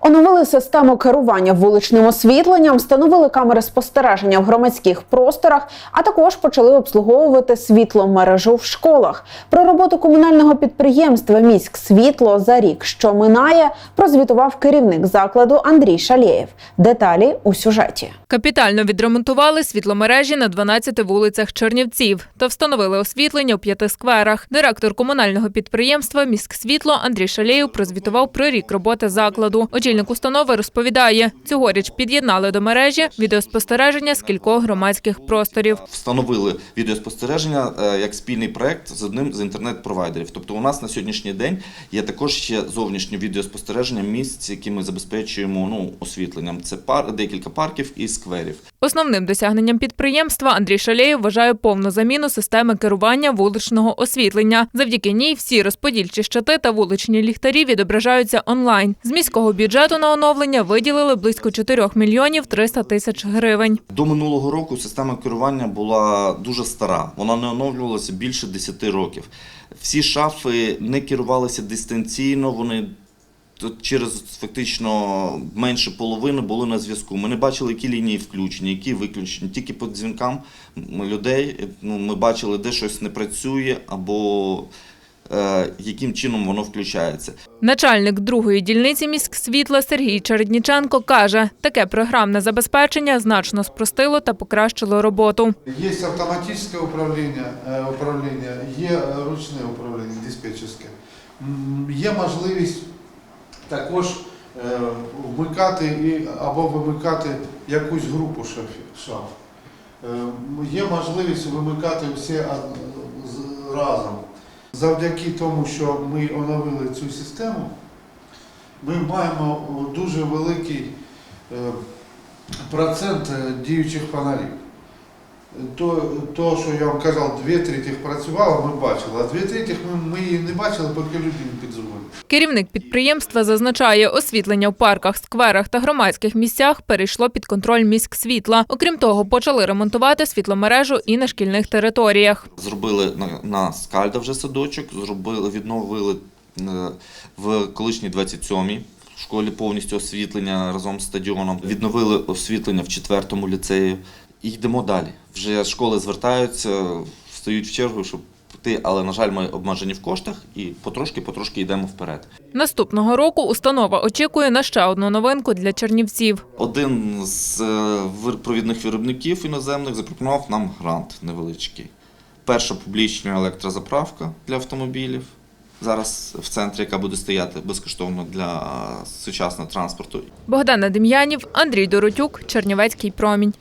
Оновили систему керування вуличним освітленням, встановили камери спостереження в громадських просторах, а також почали обслуговувати світломережу в школах. Про роботу комунального підприємства Міськ світло за рік, що минає, прозвітував керівник закладу Андрій Шалєєв. Деталі у сюжеті. Капітально відремонтували світломережі на 12 вулицях Чернівців та встановили освітлення у п'яти скверах. Директор комунального підприємства «Міськсвітло» Андрій Шалєєв прозвітував про рік роботи закладу. Очільник установи розповідає, цьогоріч під'єднали до мережі відеоспостереження з кількох громадських просторів. Встановили відеоспостереження е, як спільний проект з одним з інтернет-провайдерів. Тобто у нас на сьогоднішній день є також ще зовнішнє відеоспостереження місць, які ми забезпечуємо ну, освітленням. Це пар, декілька парків і скверів. Основним досягненням підприємства Андрій Шалєєв вважає повну заміну системи керування вуличного освітлення. Завдяки ній всі розподільчі щити та вуличні ліхтарі відображаються онлайн. З міського бюджету на оновлення виділили близько 4 мільйонів 300 тисяч гривень. До минулого року система керування була дуже стара. Вона не оновлювалася більше 10 років. Всі шафи не керувалися дистанційно, вони через фактично менше половини були на зв'язку. Ми не бачили, які лінії включені, які виключені. Тільки по дзвінкам людей ну, ми бачили, де щось не працює або е, яким чином воно включається. Начальник другої дільниці міськсвітла Сергій Чередніченко каже, таке програмне забезпечення значно спростило та покращило роботу. Есть автоматическое управление, е, управління, є е, ручне управління диспетчерське. Є можливість також е, вмикати і, або вимикати якусь групу шаф. Е, Є можливість вимикати з- разом. Завдяки тому, що ми оновили цю систему, ми маємо дуже великий е, процент е, діючих фонарів. То, то, що я вам казав, дві третіх працювало, ми бачили, а дві третіх ми, ми її не бачили, поки люди не підзвонили. Керівник підприємства зазначає, освітлення в парках, скверах та громадських місцях перейшло під контроль міськсвітла. Окрім того, почали ремонтувати світломережу і на шкільних територіях. Зробили на, на скальда вже садочок, зробили, відновили е, в колишній 27-й в школі повністю освітлення разом з стадіоном. Відновили освітлення в 4-му ліцеї. І йдемо далі. Вже школи звертаються, стають в чергу, щоб піти, але, на жаль, ми обмежені в коштах і потрошки-потрошки йдемо вперед. Наступного року установа очікує на ще одну новинку для чернівців. Один з е, провідних виробників іноземних запропонував нам грант невеличкий. Перша публічна електрозаправка для автомобілів. Зараз в центрі, яка буде стояти безкоштовно для сучасного транспорту. Богдана Дем'янів, Андрій Доротюк, Чернівецький промінь.